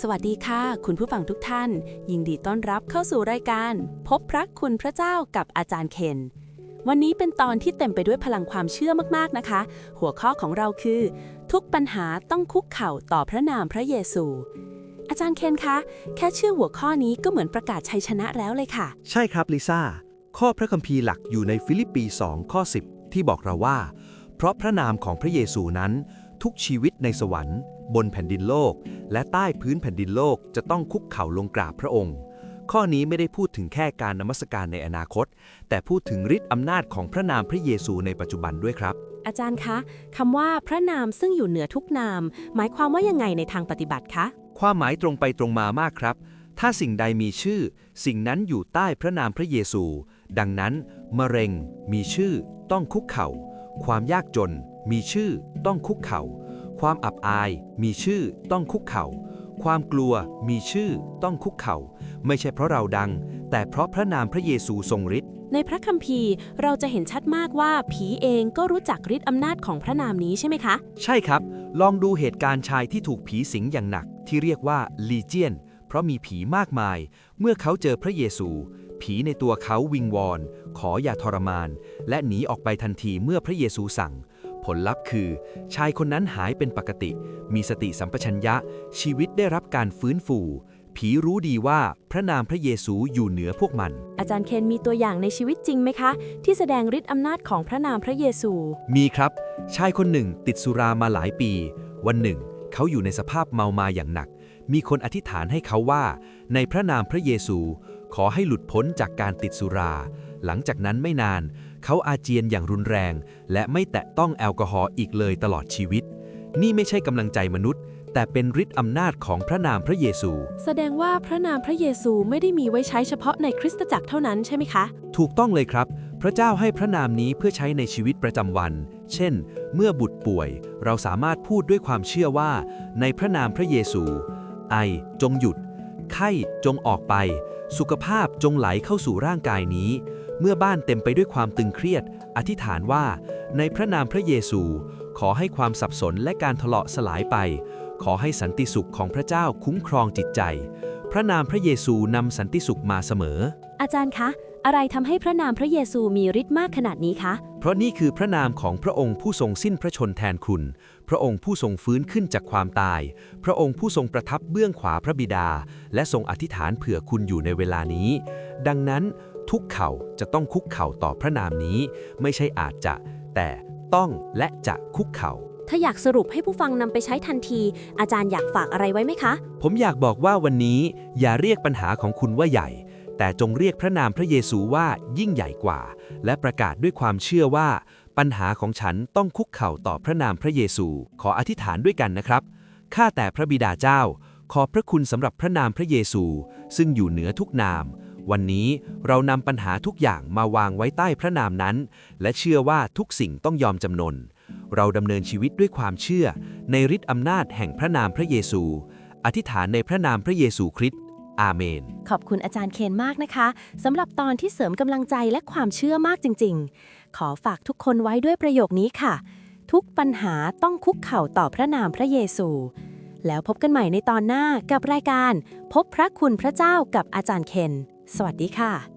สวัสดีค่ะ คุณผู้ฟังทุกท่าน ยินดีต้อนรับเข้าสู่รายการ พบพระคุณพระเจ้ากับอาจารย์เคน วันนี้เป็นตอนที่เต็มไปด้วยพลังความเชื่อมากๆนะคะ หัวข้อของเราคือ ทุกปัญหาต้องคุกเข่าต่อพระนามพระเยซู อาจารย์เคนคะ แค่ชื่อหัวข้อนี้ก็เหมือนประกาศชัยชนะแล้วเลยค่ะ ใช่ครับลิซ่าข้อพระคัมภีร์หลักอยู่ในฟิลิปปี2ข้อ10 ที่บอกเราว่า เพราะพระนามของพระเยซูนั้น ทุกชีวิตในสวรรค์ บนแผ่นดินโลก และใต้พื้นแผ่นดินโลกจะต้องคุกเข่าลงกราบพระองค์ ข้อนี้ไม่ได้พูดถึงแค่การนมัสการในอนาคต แต่พูดถึงฤทธิ์อำนาจของพระนามพระเยซูในปัจจุบันด้วยครับ อาจารย์คะคำว่าพระนามซึ่งอยู่เหนือทุกนาม หมายความว่ายังไงในทางปฏิบัติคะความหมายตรงไปตรงมามากครับ ถ้าสิ่งใดมีชื่อ สิ่งนั้นอยู่ใต้พระนามพระเยซู ดังนั้นมะเร็ง มีชื่อ ต้องคุกเข่า ความยากจน มีชื่อ ต้องคุกเข่า ความอับอาย มีชื่อต้องคุกเข่า ความกลัวมีชื่อต้องคุกเข่า ไม่ใช่เพราะเราดัง แต่เพราะพระนามพระเยซูทรงฤทธิ์ในพระคัมภีร์เราจะเห็นชัดมากว่าผีเองก็รู้จักฤทธิ์อำนาจของพระนามนี้ใช่ไหมคะ ใช่ครับ ลองดูเหตุการณ์ชายที่ถูกผีสิงอย่างหนัก ที่เรียกว่าลีเจียน เพราะมีผีมากมาย เมื่อเขาเจอพระเยซู ผีในตัวเขาวิงวอน ขออย่าทรมาน และหนีออกไปทันทีเมื่อพระเยซูสั่ง ผลลัพธ์คือ ชายคนนั้นหายเป็นปกติ มีสติสัมปชัญญะ ชีวิตได้รับการฟื้นฟู ผีรู้ดีว่าพระนามพระเยซูอยู่เหนือพวกมัน อาจารย์เคนมีตัวอย่างในชีวิตจริงไหมคะ ที่แสดงฤทธิ์อำนาจของพระนามพระเยซู มีครับ ชายคนหนึ่งติดสุรามาหลายปี วันหนึ่ง เขาอยู่ในสภาพเมามาอย่างหนัก มีคนอธิษฐานให้เขาว่า ในพระนามพระเยซู ขอให้หลุดพ้นจากการติดสุรา หลังจากนั้นไม่นาน เขาอาเจียนอย่างรุนแรง และไม่แตะต้องแอลกอฮอล์อีกเลยตลอดชีวิต นี่ไม่ใช่กำลังใจมนุษย์ แต่เป็นฤทธิ์อำนาจของพระนามพระเยซู แสดงว่าพระนามพระเยซูไม่ได้มีไว้ใช้เฉพาะในคริสตจักรเท่านั้นใช่ไหมคะ ถูกต้องเลยครับ พระเจ้าให้พระนามนี้เพื่อใช้ในชีวิตประจำวัน เช่น เมื่อบุตรป่วย เราสามารถพูดด้วยความเชื่อว่า ในพระนามพระเยซู ไอจงหยุด ไข้จงออกไป สุขภาพจงไหลเข้าสู่ร่างกายนี้ เมื่อบ้านเต็มไปด้วยความตึงเครียด อธิษฐานว่า ในพระนามพระเยซู ขอให้ความสับสนและการทะเลาะสลายไป ขอให้สันติสุขของพระเจ้าคุ้มครองจิตใจ พระนามพระเยซูนำสันติสุขมาเสมอ อาจารย์คะ อะไรทำให้พระนามพระเยซูมีฤทธิ์มากขนาดนี้คะ เพราะนี่คือพระนามของพระองค์ผู้ทรงสิ้นพระชนแทนคุณ พระองค์ผู้ทรงฟื้นขึ้นจากความตาย พระองค์ผู้ทรงประทับเบื้องขวาพระบิดา และทรงอธิษฐานเผื่อคุณอยู่ในเวลานี้ ดังนั้นทุกเข่าจะต้องคุกเข่าต่อพระนามนี้ ไม่ใช่อาจจะ แต่ต้องและจะคุกเข่า ถ้าอยากสรุปให้ผู้ฟังนำไปใช้ทันที อาจารย์อยากฝากอะไรไว้ไหมคะ ผมอยากบอกว่าวันนี้อย่าเรียกปัญหาของคุณว่าใหญ่ แต่จงเรียกพระนามพระเยซูว่ายิ่งใหญ่กว่า และประกาศด้วยความเชื่อว่า ปัญหาของฉันต้องคุกเข่าต่อพระนามพระเยซู ขออธิษฐานด้วยกันนะครับ ข้าแต่พระบิดาเจ้า ขอบพระคุณสำหรับพระนามพระเยซู ซึ่งอยู่เหนือทุกนาม วันนี้เรานำปัญหาทุกอย่างมาวางไว้ใต้พระนามนั้น และเชื่อว่าทุกสิ่งต้องยอมจำนน เราดำเนินชีวิตด้วยความเชื่อ ในฤทธิอำนาจแห่งพระนามพระเยซู อธิษฐานในพระนามพระเยซูคริสต์ อาเมน ขอบคุณอาจารย์เคนมากนะคะสำหรับตอนที่เสริมกำลังใจและความเชื่อมากจริง ๆ ขอฝากทุกคนไว้ด้วยประโยคนี้ค่ะ ทุกปัญหาต้องคุกเข่าต่อพระนามพระเยซู แล้วพบกันใหม่ในตอนหน้ากับรายการ พบพระคุณพระเจ้ากับอาจารย์เคน สวัสดีค่ะ